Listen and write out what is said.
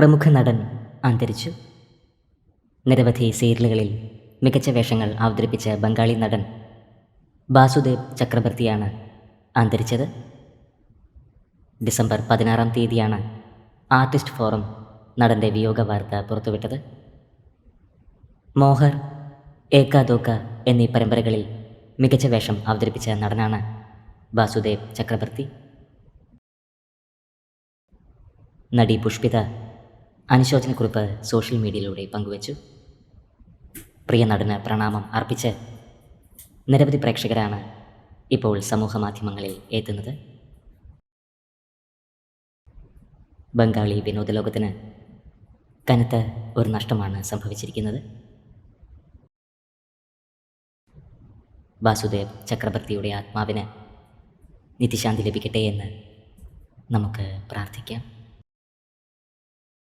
പ്രമുഖ നടൻ അന്തരിച്ചു. നിരവധി സീരിയലുകളിൽ മികച്ച വേഷങ്ങൾ അവതരിപ്പിച്ച ബംഗാളി നടൻ ബാസുദേവ് ചക്രവർത്തിയാണ് അന്തരിച്ചത്. ഡിസംബർ പതിനാറാം തീയതിയാണ് ആർട്ടിസ്റ്റ് ഫോറം നടന്റെ വിയോഗ വാർത്ത പുറത്തുവിട്ടത്. മോഹർ ഏക്കാദോക്ക എന്നീ പരമ്പരകളിൽ മികച്ച വേഷം അവതരിപ്പിച്ച നടനാണ് ബാസുദേവ് ചക്രവർത്തി. നടി പുഷ്പിത അനുശോചനക്കുറിപ്പ് സോഷ്യൽ മീഡിയയിലൂടെ പങ്കുവച്ചു. പ്രിയ നടന് പ്രണാമം അർപ്പിച്ച് നിരവധി പ്രേക്ഷകരാണ് ഇപ്പോൾ സമൂഹ മാധ്യമങ്ങളിൽ എത്തുന്നത്. ബംഗാളി വിനോദ ലോകത്തിന് കനത്ത ഒരു നഷ്ടമാണ് സംഭവിച്ചിരിക്കുന്നത്. വാസുദേവ് ചക്രവർത്തിയുടെ ആത്മാവിന് നിത്യശാന്തി ലഭിക്കട്ടെ എന്ന് നമുക്ക് പ്രാർത്ഥിക്കാം.